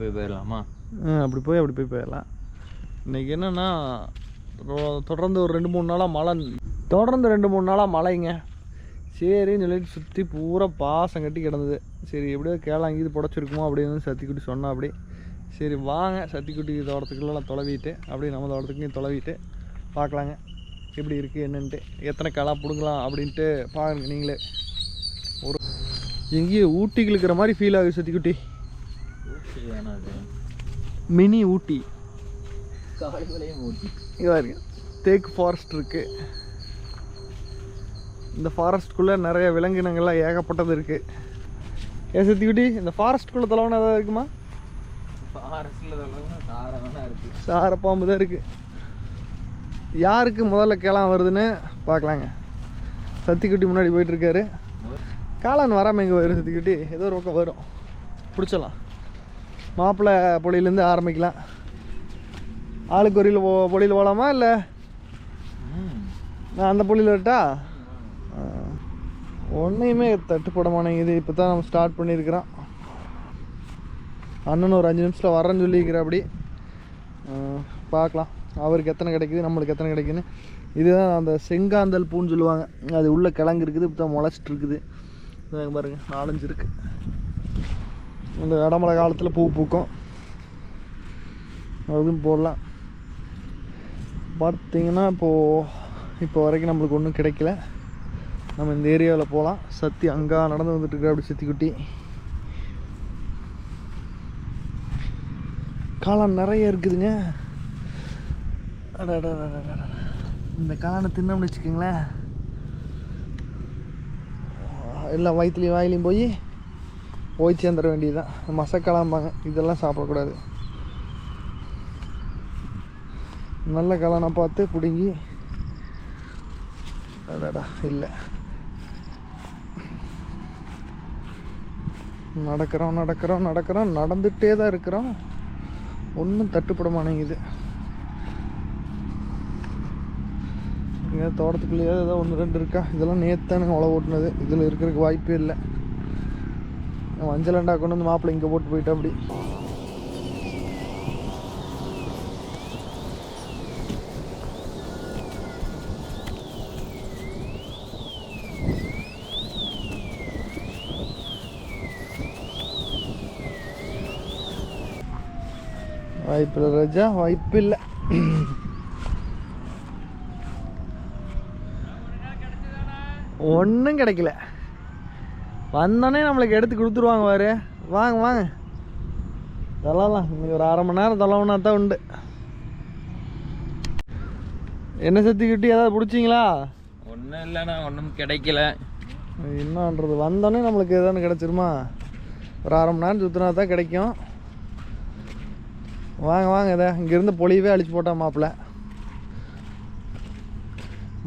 போய் போயிடலாமா அப்படி போய் அப்படி போய் போயிடலாம் இன்றைக்கி என்னென்னா தொடர்ந்து ஒரு ரெண்டு மூணு நாளாக மழை தொடர்ந்து ரெண்டு மூணு நாளாக மழைங்க. சரின்னு சொல்லிட்டு சுற்றி பூரா பாசம் கட்டி கிடந்தது. சரி எப்படியோ கேளாங்கி புடச்சிருக்குமோ அப்படின்னு சத்திக்குட்டி சொன்னா அப்படி. சரி வாங்க சத்திக்குட்டி தோட்டத்துக்குள்ளலாம் தொலைவிட்டு அப்படியே நம்ம தோட்டத்துக்கும் தொலைவிட்டு பார்க்கலாங்க. எப்படி இருக்குது என்னன்ட்டு. எத்தனை களா பிடுங்கலாம் அப்படின்ட்டு பாருங்க நீங்களே. ஒரு எங்கேயோ ஊட்டிக்கு இருக்கிற மாதிரி ஃபீல் ஆகுது சத்திக்குட்டி. மினி ஊட்டி. காலையிலையும் ஊட்டி. இங்கே பாருங்க. தேக்கு ஃபாரஸ்ட் இருக்கு. இந்த ஃபாரஸ்ட்குள்ளே நிறைய விலங்கினங்கள்லாம் ஏகப்பட்டது இருக்கு. ஏன் சத்திக்குட்டி இந்த ஃபாரஸ்ட்குள்ளே தலைவன ஏதாவது இருக்குமா? ஃபாரஸ்ட்டில் இருக்கு. சார பாம்பு தான் இருக்கு. யாருக்கு முதல்ல கிளம் வருதுன்னு பார்க்கலாங்க. சத்திக்குட்டி முன்னாடி போயிட்டு இருக்காரு. காளான் வராமல் எங்கே வரும் சத்திக்குட்டி? ஏதோ ஒரு பக்கம் வரும். பிடிச்சலாம் மாப்பிள்ளை பொழியிலேருந்து ஆரம்பிக்கலாம். ஆளுக்கு ஒரு பொ பொழியில் போகலாமா இல்லை? நான் அந்த பொழியில் விட்டா ஒன்றையுமே தட்டுப்பட மாட்டேங்குது. இப்போ தான் நம்ம ஸ்டார்ட் பண்ணியிருக்கிறோம். அண்ணன் ஒரு அஞ்சு நிமிஷத்தில் வரேன்னு சொல்லியிருக்கிற அப்படி பார்க்கலாம். அவருக்கு எத்தனை கிடைக்குது நம்மளுக்கு எத்தனை கிடைக்குன்னு இதுதான் அந்த செங்காந்தல் பூன்னு சொல்லுவாங்க. அது உள்ளே கிழங்கு இருக்குது இப்போ தான் முளைச்சிட்டு இருக்குது. பாருங்கள் நாலஞ்சு இருக்குது இந்த இடமழை காலத்தில் பூ பூக்கும். அதுவும் போடலாம். பார்த்திங்கன்னா இப்போது இப்போ வரைக்கும் நம்மளுக்கு ஒன்றும் கிடைக்கல. நம்ம இந்த ஏரியாவில் போகலாம் சத்தி அங்கே நடந்து வந்துட்டு அப்படி சத்தி குட்டி காளான் நிறைய இருக்குதுங்க. அடடடடடட. இந்த காளானை தின்னோம்னு வச்சுக்கோங்களேன். எல்லாம் வயிற்றுலையும் வாயிலையும் போய் போய் சேர்ந்துட வேண்டியதுதான். மசக்கலாம்பாங்க இதெல்லாம் சாப்பிடக்கூடாது. நல்ல கலனை பார்த்து பிடுங்கி அடடா இல்லை. நடக்கிறோம் நடக்கிறோம் நடக்கிறோம். நடந்துகிட்டே தான் இருக்கிறோம். ஒன்றும் தட்டுப்பட மாட்டேங்குது. இங்கே தோட்டத்துக்குள்ளேயே ஏதோ ஒன்று ரெண்டு இருக்கா? இதெல்லாம் நேற்று தானே உழவு ஓட்டினது. இதில் இருக்கிறதுக்கு வாய்ப்பே இல்லை. மஞ்சளண்டா கொண்டு வந்து மாப்பிள்ளை இங்கே போட்டு போயிட்டா அப்படி. வாய்ப்பில்லை ராஜா வாய்ப்பில்லை. ஒன்றும் கிடைக்கல. வந்தோடனே நம்மளுக்கு எடுத்து கொடுத்துருவாங்க பாரு. வாங்க வாங்க. தள்ளலாம். இன்னைக்கு ஒரு அரை மணி நேரம் தள்ளவுனா தான் உண்டு. என்ன சத்தி கிட்டி ஏதாவது பிடிச்சிங்களா? ஒன்றும் இல்லைண்ணா ஒன்றும் கிடைக்கல. என்னன்றது? வந்தோடனே நம்மளுக்கு எதாவது கிடச்சிருமா? ஒரு அரை மணி நேரம் சுற்றினா தான் கிடைக்கும். வாங்க வாங்க இதை. இங்கேருந்து பொழியவே அழிச்சு போட்டான் மாப்பிள்ளை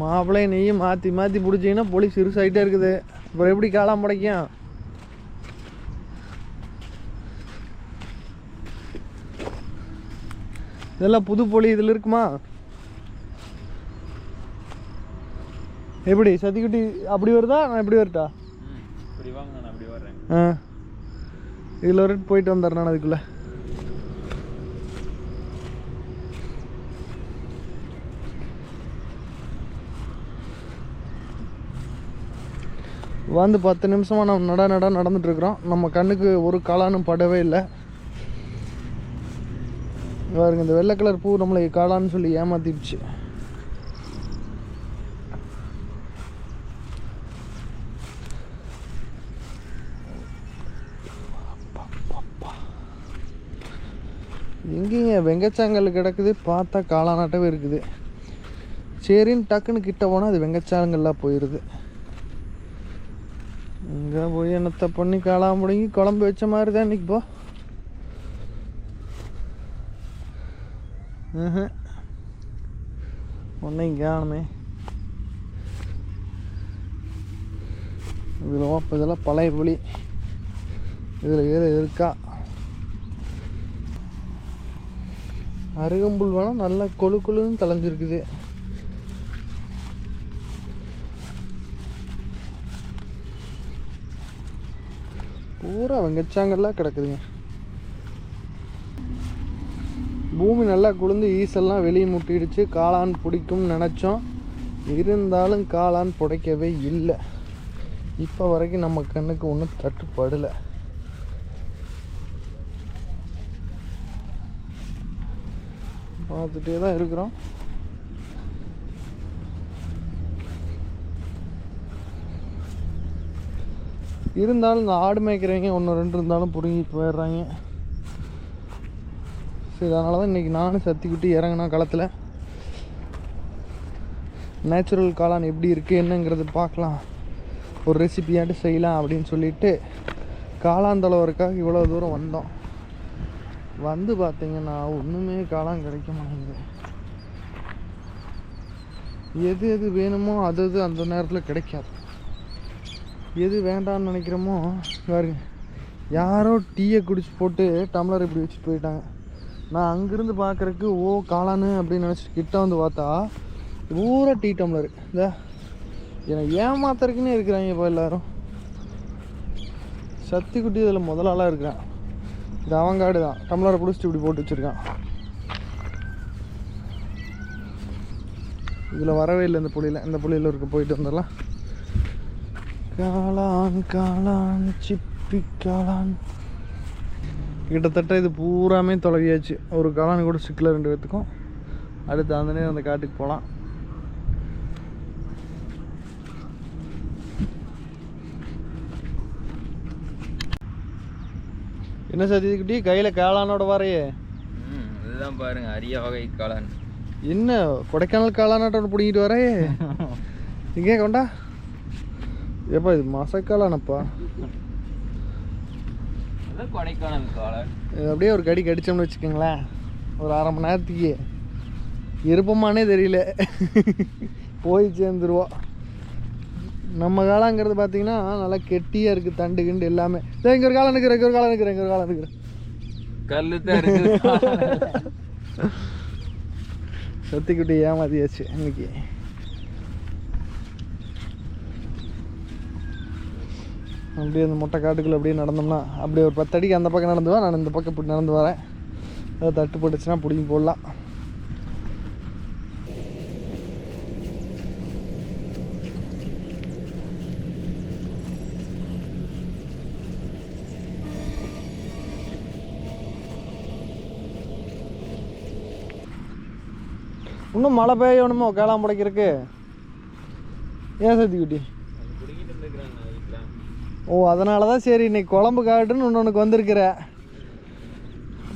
மாப்பிள்ளை நெய்யும் மாற்றி மாற்றி பிடிச்சிங்கன்னா பொலி சிறுசாயிட்டே இருக்குது. அப்புறம் எப்படி காளான் படைக்கும் இதெல்லாம் புது பொலி இதில் இருக்குமா? எப்படி சத்திக்குட்டி அப்படி வருதா? நான் எப்படி வரட்டா? இப்படி வாங்க நான் அப்படி வர்றேன். ஆ. இதில் ஒரு போயிட்டு வந்துடுறேன் நான் அதுக்குள்ளே. வந்து பத்து நிமிஷமாக நம்ம நட நட நடந்துட்டுருக்குறோம். நம்ம கண்ணுக்கு ஒரு காளானும் படவே இல்லை. பாருங்க இந்த வெள்ளை கலர் பூ நம்மளை காளான்னு சொல்லி ஏமாத்திடுச்சு. எங்கேங்க வெங்கச்சாங்கல் கிடக்குது பார்த்தா காளானாட்டவே இருக்குது. சரின்னு டக்குன்னு கிட்ட போனால் அது வெங்கச்சாங்கல்லாம் போயிடுது இங்கே போய் என்னத்தை பண்ணி காளான் முடங்கி குழம்பு வச்ச மாதிரி தான் இன்னைக்கு போ. ஒன்றையும் காணுமே. இதில் இப்போ இதெல்லாம் பழைய புளி. இதில் ஏதோ இருக்கா? அருகம்புல் வேணால் நல்லா கொழு கொழுன்னு தலைஞ்சிருக்குது பூரா வெங்கச்சாங்கல்லாம் கிடக்குதுங்க. பூமி நல்லா குளிர்ந்து ஈசெல்லாம் வெளியே முட்டிடுச்சு. காளான் பிடிக்கும்னு நினச்சோம். இருந்தாலும் காளான் புடைக்கவே இல்லை. இப்போ வரைக்கும் நம்ம கண்ணுக்கு ஒன்றும் தட்டுப்படலை. பார்த்துட்டே தான் இருக்கிறோம். இருந்தாலும் இந்த ஆடு மேய்க்கிறவங்க ஒன்று ரெண்டு இருந்தாலும் பிடுங்கிட்டு போயிடுறாங்க. சரி அதனால தான் இன்றைக்கி நானும் சத்திக்குட்டி இறங்கினா களத்தில். நேச்சுரல் காளான் எப்படி இருக்குது என்னங்கிறது பார்க்கலாம். ஒரு ரெசிபியாட்டு செய்யலாம் அப்படின்னு சொல்லிட்டு காளாந்தளவருக்காக இவ்வளோ தூரம் வந்தோம். வந்து பார்த்தீங்கன்னா ஒன்றுமே காளான் கிடைக்க மாட்டேங்குது. எது எது வேணுமோ அது அது அந்த நேரத்தில் கிடைக்காது. எது வேண்டாம்னு நினைக்கிறோமோ பாருங்க. யாரோ டீயை குடிச்சு போட்டு டம்ளர் இப்படி வச்சுட்டு போயிட்டாங்க. நான் அங்கேருந்து பார்க்குறக்கு ஓ காளானு அப்படின்னு நினச்சிட்டு கிட்ட வந்து பார்த்தா பூரா டீ டம்ளர். இந்த என்னை ஏமாத்துறதுக்குன்னு இருக்கிறாங்க இப்போ எல்லாரும். சத்தி குட்டி இதில் முதலாளாக இருக்கிறான். இது அவங்காடு தான். டம்ளரை பிடிச்சிட்டு இப்படி போட்டு வச்சுருக்கான். இதில் வரவே இல்லை இந்த புளியில் இந்த புளியில் இருக்க போயிட்டு வந்துடலாம். காளான் காளான் சிப்பி காளான். கிட்டத்தட்ட இது பூராமே தொலைவியாச்சு ஒரு காளான் கூட சிக்கல ரெண்டு பேர்த்துக்கும் அடுத்து அந்த நேரம் அந்த காட்டுக்கு போகலாம் என்ன சத்திக்குட்டி கையில் காளானோட வரையே. இதுதான் பாருங்க அரிய வகை காளான். என்ன கொடைக்கானல் காளானாட்டோட பிடிங்கிட்டு வரையே? இங்கே கொண்டா? ஏப்பா இது மசக்காளானப்பா அதான் கொடைக்கானல் இது அப்படியே ஒரு கடி கடிச்சோம்னு வச்சுக்கோங்களேன். ஒரு அரை மணி நேரத்துக்கு. இருப்பமானே தெரியல. போய் சேர்ந்துருவோம் நம்ம காளாங்கிறது பார்த்தீங்கன்னா நல்லா கெட்டியாக இருக்குது தண்டு கிண்டு எல்லாமே. இதோ இங்கே ஒரு காலம் இருக்கிற இங்கே ஒரு காலம் இருக்கிற இங்கே ஒரு காலம் இருக்கிற கல்லு தான் சத்திக்குட்டி ஏமாத்தியாச்சு இன்னைக்கு அப்படியே அந்த மொட்டை காட்டுக்குள்ளே அப்படியே நடந்தோம்னா அப்படியே ஒரு பத்து அடிக்கு அந்த பக்கம் நடந்து வா நான் இந்த பக்கம் இப்படி நடந்து வரேன். அதை தட்டு போட்டுச்சுன்னா பிடிங்கி போடலாம். இன்னும் மழை பெய்யணுமோ? கேளாம புடைக்கிறதுக்கு ஏன் சத்தி குட்டி? ஓ அதனால தான் சரி இன்னைக்கு குழம்பு காட்டுன்னு ஒன்று வந்திருக்கிற.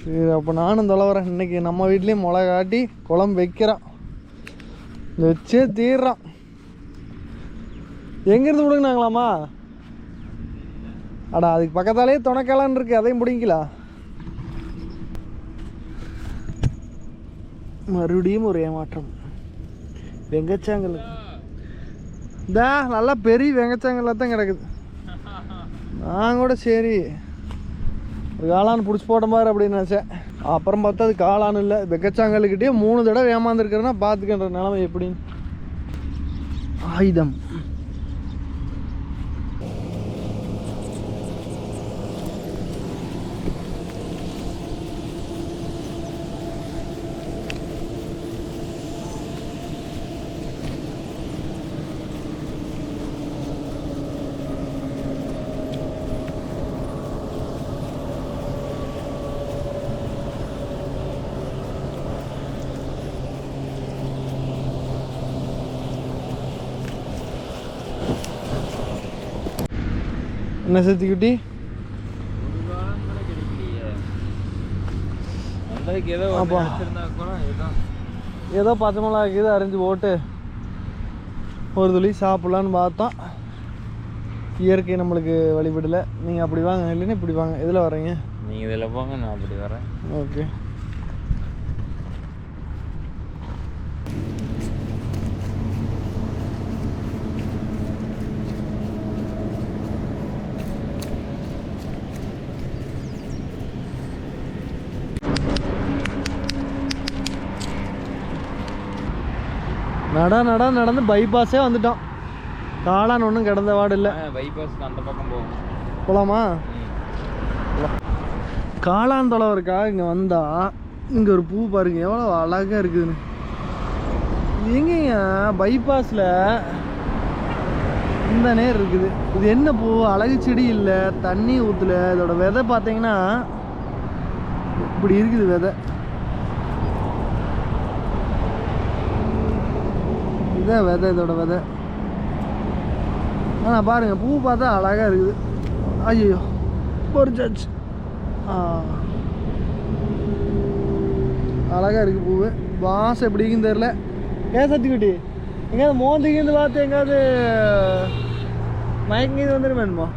சரி அப்போ நானும் தொலைவரேன் இன்னைக்கு நம்ம வீட்லேயும் மிளகா காட்டி குழம்பு வைக்கிறான் வச்சே தீர்றான் எங்கேருந்து பிடுங்கினாங்களாமா அடா அதுக்கு பக்கத்தாலே துணைக்காலான் இருக்கு அதையும் பிடிங்கிக்கலாம் மறுபடியும் ஒரு ஏமாற்றம். வெங்கச்சாங்கல். இந்தா நல்லா பெரிய வெங்கச்சாங்கல்ல தான் கிடக்குது. நான் கூட சரி. ஒரு காளான் பிடிச்சி போட்ட மாதிரி அப்படின்னு நினச்சேன். அப்புறம் பார்த்தா அது காளான் இல்லை. வெக்கச்சாங்கல்கிட்டயே மூணு தடவை ஏமாந்துருக்கிறேன்னா பார்த்துக்கின்ற நிலமை எப்படின்னு. ஆயுதம். என்ன வந்ததுக்கு ஏதோ பச்சை மிளகா கீது அரிஞ்சு போட்டு. ஒரு துளி சாப்பிட்லான்னு பார்த்தோம். இயற்கை நம்மளுக்கு வழிபடலை. நீங்கள் அப்படி வாங்க இல்லைன்னா இப்படி வாங்க. எதில் வரீங்க நீங்கள் இதில் போங்க நான் அப்படி வரேன் ஓகே. நட நட நடந்து பைபாஸே வந்துட்டோம். காளான் ஒன்றும் கிடந்த வாடு இல்லை. பைபாஸ்க்கு அந்த பக்கம் போகும் போலாமா? ம். காளான் தொலைவருக்காக இங்கே வந்தால் இங்கே ஒரு பூ பாருங்க எவ்வளோ அழகாக இருக்குதுன்னு. எங்கேங்க? பைபாஸில் இந்த நேர் இருக்குது. இது என்ன பூ? அழகு செடி இல்லை தண்ணி ஊற்றல இதோட விதை பார்த்தீங்கன்னா இப்படி இருக்குது விதை. இதான் விதை இதோட விதை. ஆனால் பாருங்க பூ பார்த்தா அழகாக இருக்குது. ஐயோ பொறிச்சாச்சு அழகாக இருக்குது பூவு. வாசம் எப்படி இருக்குன்னு தெரில ஏன் சத்திக்குட்டி எங்கேயாவது மோந்திக்கிந்து பார்த்து எங்கேயாவது மயங்கி வந்துருமேனுமா.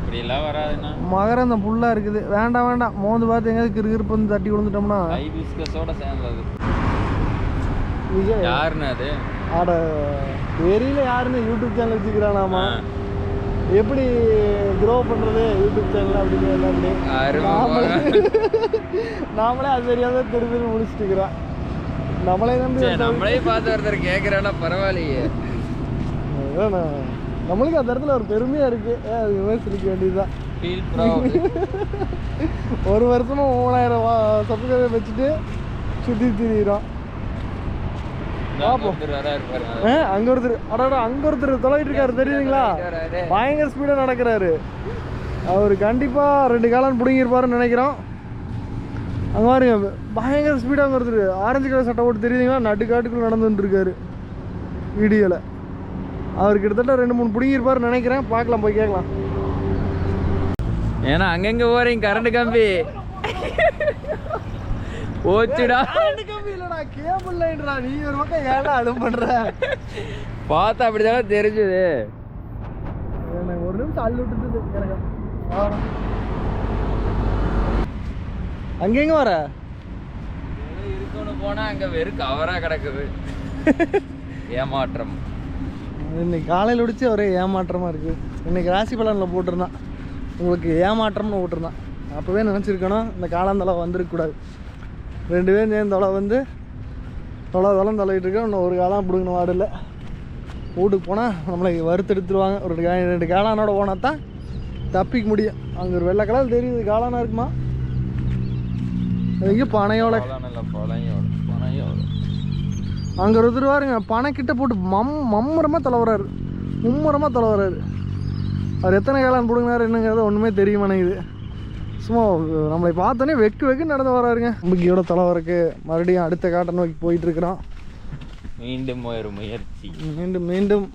இப்படியெல்லாம் வராதுண்ணா. மகரந்தம் ஃபுல்லாக இருக்குது. வேண்டாம் வேண்டாம். மோந்து பார்த்து எங்கேயாவது கிறுகிறுப்பு வந்து தட்டி விழுந்துட்டோம்னா. ஹைபிஸ்கஸோட சேர்ந்தது. விஜய். யாருண்ணா அது? ஆட தெரியல யாருன்னு யூடியூப் சேனல் வச்சுக்கிறானாமா? எப்படி க்ரோ பண்ணுறது யூடியூப் சேனல் அப்படின்னு எல்லாமே நாமளே நாமளே அது தெரியாத திரு திரு முடிச்சுட்டு இருக்கிறோம். நம்மளே நம்பி நம்மளே பார்த்து ஒருத்தர் கேட்குறேன்னா பரவாயில்லையே. நம்மளுக்கு அந்த இடத்துல ஒரு பெருமையாக இருக்குது அது விமர்சனிக்க வேண்டியதுதான். ஒரு வருஷமா மூணாயிரம் சப்ஸ்கிரைபர் வச்சுட்டு சுற்றி திரியிறோம் பாப்போம். ஒருத்தர் வராரு பாருங்க ஆ, அங்க ஒருத்தர் அடடா அங்க ஒருத்தர் தொலைவிட்டு இருக்காரு தெரியுதுங்களா. பயங்கர ஸ்பீடா நடக்கிறாரு. அவர் கண்டிப்பா ரெண்டு காலம் பிடுங்கிருப்பாருன்னு நினைக்கிறோம். அங்க பாருங்க பயங்கர ஸ்பீடா அங்க ஒருத்தர் ஆரஞ்சு கலர் சட்டை போட்டு தெரியுதுங்களா? நடுக்காட்டுக்குள்ள நடந்துட்டு இருக்காரு வீடியோல. அவர் கிட்டத்தட்ட ரெண்டு மூணு பிடுங்கிருப்பாருன்னு நினைக்கிறேன். பார்க்கலாம் போய் கேட்கலாம். ஏன்னா அங்கங்க போறீங்க கரண்ட் கம்பி? போச்சுடா. கேபிள் லைன்டா நீ ஒரு பக்கம் ஏன்டா அது பண்ற? பார்த்தா அப்படிதானே தெரிஞ்சது. ஒரு நிமிஷம் அள்ளு விட்டுட்டு எனக்கு ஆ. அங்க எங்க வர? இருக்குன்னு போனா அங்க வெறும் கவரா கிடக்குது. ஏமாற்றம். இன்னைக்கு காலையில் உடிச்சு ஒரே ஏமாற்றமாக இருக்குது இன்னைக்கு ராசி பலனில் போட்டிருந்தான். உங்களுக்கு ஏமாற்றம்னு போட்டிருந்தான். அப்போவே நினச்சிருக்கணும் இந்த காலாந்தலை வந்திருக்கக்கூடாது. ரெண்டு பேரும் சேர்ந்து தொலை வந்து தொலை தொலம் தொலைகிட்டு இருக்கோம். இன்னும் ஒரு காலம் பிடுங்கின வாடு இல்லை. வீட்டுக்கு போனால் நம்மளை வறுத்தெடுத்துருவாங்க. ஒரு ரெண்டு காளானோட போனால் தான் தப்பிக்க முடியும். அங்கே ஒரு வெள்ளை கலர் தெரியுது. காளானா இருக்குமா? எங்கேயும் பனையோட? அங்கே ஒருத்தர் பாருங்க பனை கிட்ட போட்டு மம் மம்முரமாக தலைவராரு மும்முரமாக தலைவராரு அவர் எத்தனை காலம் பிடுங்கினாரு என்னங்கிறத ஒன்றுமே தெரிய மாட்டேங்குது. சும்மா நம்மளை பார்த்தோன்னே வெக்கு வெக்கு நடந்து வராருங்க. நம்பிக்கையோட தலைவருக்கு மறுபடியும் அடுத்த காட்டை நோக்கி போயிட்டு இருக்கிறோம் மீண்டும் ஒரு முயற்சி. மீண்டும் மீண்டும்.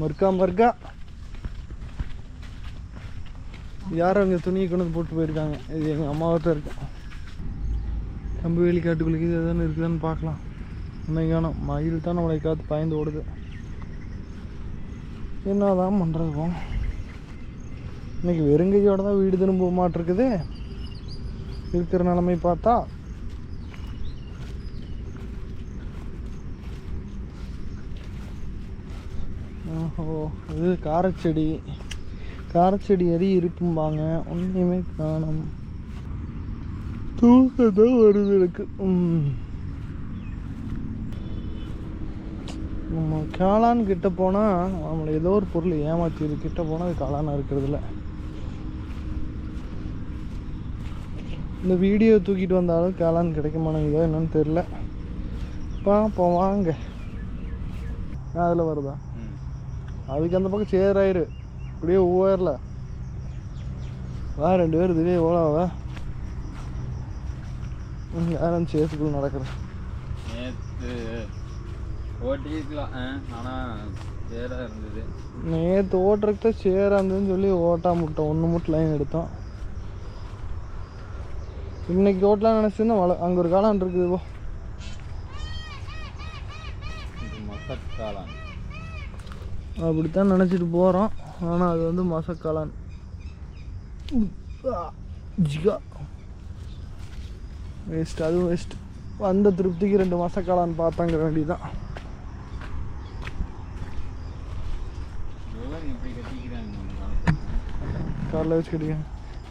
மறுக்கா மறுக்கா யாரும் அங்கே துணியை கொண்டு வந்து போட்டு போயிருக்காங்க. இது எங்கள் அம்மாவை தான் இருக்கு. கம்பு வேலி காட்டுக்குள்ளே இது எதுன்னு இருக்குதான்னு பார்க்கலாம். இன்னைக்கு காணும். மயில் தான் நம்மளை காத்து பயந்து ஓடுது. என்னதான் பண்ணுறது இன்றைக்கி வெறுங்கையோடு தான் வீடு திரும்ப மாட்டிருக்குது. இருக்கிற நிலைமை பார்த்தா ஓஹோ இது காரச்செடி. காரச்செடி எது இருக்கும்பாங்க ஒன்றையுமே காணும். தூக்கத்தான் வருது எனக்கு. நம்ம காளான் கிட்ட போனால் நம்மளை ஏதோ ஒரு பொருள் ஏமாத்திடுது கிட்ட போனால் அது காளானாக இருக்கிறதுல இந்த வீடியோ தூக்கிட்டு வந்தாலும் காளான் கிடைக்க மாட்டேங்குதோ என்னன்னு தெரில பார்ப்போம் வாங்க. அதில் வருதா. அதுக்கு அந்த பக்கம் சேராயிரு. இப்படியே ஒவ்வொருல வா ரெண்டு பேரும் இதுவே எவ்வளோ வா. யாரும் சேத்துக்குள்ள நடக்கிறேன். ஓட்டிக்கலாம் ஆ, ஆனா சேரா இருந்தது. நேற்று ஓட்டுறதுக்கு தான் சேரா இருந்ததுன்னு சொல்லி ஓட்டா முட்டோம் ஒன்று மட்டும் லைன் எடுத்தோம். இன்னைக்கு ஓட்டலாம் நினச்சிருந்தா வள அங்கே ஒரு காலம் இருக்குது போ. மசக்காளான் அப்படித்தான் நினச்சிட்டு போகிறோம் ஆனால் அது வந்து மசக்காளான் ஜிகா. வேஸ்ட் அதுவும் வேஸ்ட் வந்த திருப்திக்கு ரெண்டு மசக்காளான் நம்ம காலத்துல. காரில் வச்சு கட்டிக்க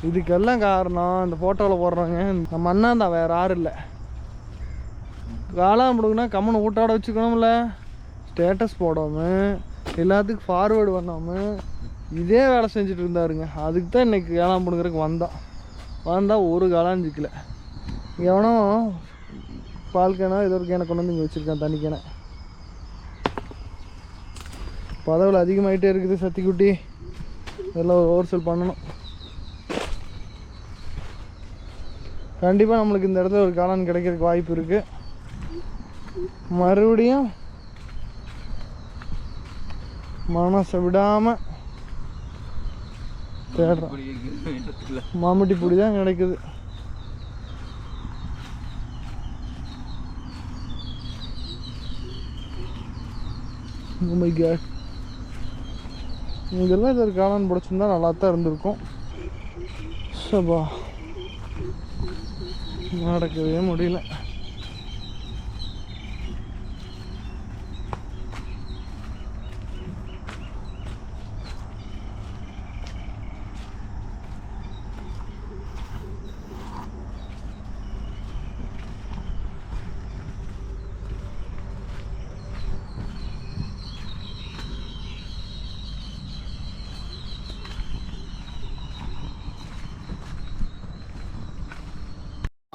இதுக்கெல்லாம் காரணம் இந்த ஃபோட்டோவில் போடுறவங்க. நம்ம அண்ணா தான் வேறு யாரும் இல்லை. காளான் பிடுங்கினா கம்மனை ஊட்டாட வச்சுக்கணும்ல. ஸ்டேட்டஸ் போடாமல் எல்லாத்துக்கும் ஃபார்வேர்டு பண்ணாமல் இதே வேலை செஞ்சுட்டு இருந்தாருங்க. அதுக்கு தான் இன்னைக்கு காளான் பிடுங்குறதுக்கு வந்தோம் வந்தால் ஒரு காளான் சிக்கல எவனோ பால் கேனா ஏதோ ஒரு கேனை கொண்டு வந்து இங்கே வச்சுருக்கான் தண்ணி கேனை பதவில் அதிகமாகிட்டே இருக்குது சத்திக்குட்டி. இதெல்லாம் ஒரு ஓவர்சேல் பண்ணணும். கண்டிப்பாக நம்மளுக்கு இந்த இடத்துல ஒரு காளான் கிடைக்கிறதுக்கு வாய்ப்பு இருக்குது மறுபடியும் மனசை விடாமல் தேடுறோம். மாமட்டி பொடி தான் கிடைக்குது. Oh இதெல்லாம் இது ஒரு காளான் பிடிச்சிருந்தா நல்லா தான் இருந்திருக்கும். சபா. நடக்கவே முடியல.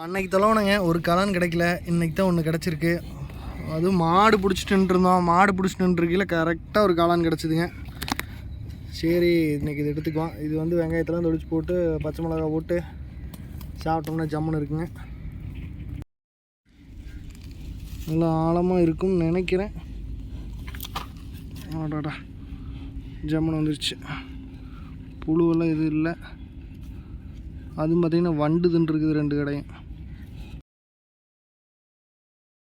அன்னைக்கு தொலைவனுங்க. ஒரு கலான் கிடைக்கல. இன்னைக்கு தான் ஒன்று கிடச்சிருக்கு. அதுவும் மாடு பிடிச்சிட்டு இருந்தோம் மாடு பிடிச்சிட்டு இருக்கையில் கரெக்டாக ஒரு காளான் கிடச்சிதுங்க. சரி இன்றைக்கி இது எடுத்துக்குவோம். இது வந்து வெங்காயத்தெல்லாம் தொடிச்சு போட்டு பச்சை மிளகா போட்டு சாப்பிட்டோம்னா ஜம்முன்னு இருக்குங்க. நல்லா ஆழமாக இருக்கும்னு நினைக்கிறேன். ஆடாடா ஜம்முன்னு வந்துருச்சு. புழுவெல்லாம் எதுவும் இல்லை. அதுவும் பார்த்திங்கன்னா வண்டு தின்றுருக்குது ரெண்டு கடையும்.